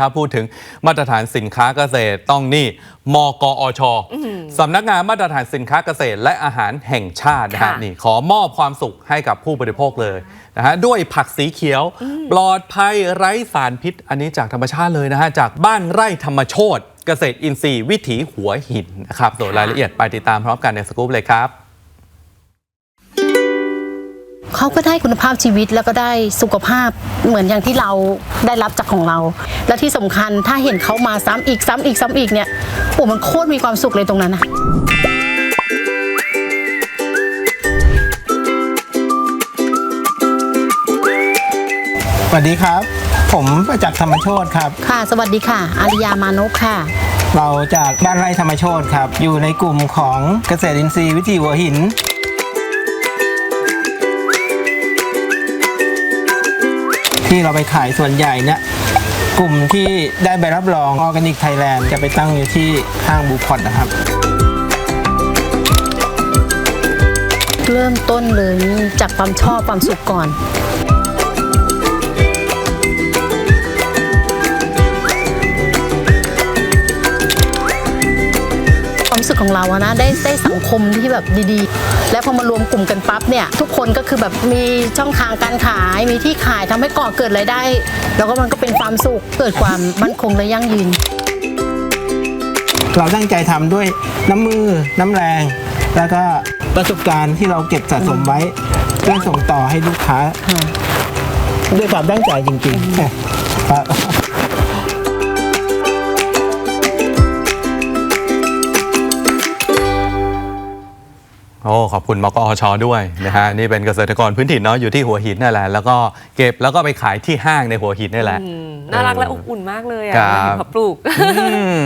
ถ้าพูดถึงมาตรฐานสินค้าเกษตรต้องนี่มกอชสำนักงานมาตรฐานสินค้าเกษตรและอาหารแห่งชาตินะฮะค่ะนี่ขอมอบความสุขให้กับผู้บริโภคเลยนะฮะด้วยผักสีเขียว ปลอดภัยไร้สารพิษ อันนี้จากธรรมชาติเลยนะฮะ จากบ้านไร่ธรรมโชตเกษตรอินทรีย์วิถีหัวหินนะครับส่วนรายละเอียดไปติดตามพร้อมกันในสกู๊ปเลยครับ เขาก็ได้คุณภาพชีวิตแล้วก็ได้สุขภาพเหมือนอย่างที่เราได้รับจากของเรา และที่สำคัญถ้าเห็นเขามาซ้ำอีกซ้ำอีกซ้ำอีกเนี่ยโอ้มันโคตรมีความสุขเลยตรงนั้นนะสวัสดีครับ ผมประจักษ์ธรรมโชตครับ ค่ะ สวัสดีค่ะ อาริยามานพค่ะ เราจากบ้านไร่ธรรมโชตครับ อยู่ในกลุ่มของเกษตรอินทรีย์วิถีหัวหิน ที่เราไปขายส่วนใหญ่เนี่ยกลุ่มที่ได้ใบรับรองออร์แกนิกไทยแลนด์จะไปตั้งอยู่ที่ห้างบูพอดนะครับ เริ่มต้นเลยจากความชอบความสุขก่อน ความรู้สึกของเราอะนะได้ได้สังคมที่แบบดีๆ แล้วพอมารวมกลุ่มกันปั๊บเนี่ยทุกคนก็คือแบบมีช่องทางการขายมีที่ขายทำให้ก่อเกิดรายได้ แล้วก็มันก็เป็นความสุขเกิดความมั่นคงและยั่งยืน เราตั้งใจทำด้วยน้ำมือน้ำแรง แล้วก็ประสบการณ์ที่เราเก็บสะสมไว้เพื่อส่งต่อให้ลูกค้าค่ะด้วยความตั้งใจจริงๆ โอ้ขอบคุณมกอชด้วยนะฮะนี่เป็นเกษตรกรพื้นถิ่นเนาะอยู่ที่หัวหินนั่นแหละแล้วก็เก็บแล้วก็ไปขายที่ห้างในหัวหินนี่แหละอืมน่ารักและอบอุ่นมากเลยอะครับ เขาปลูก อืม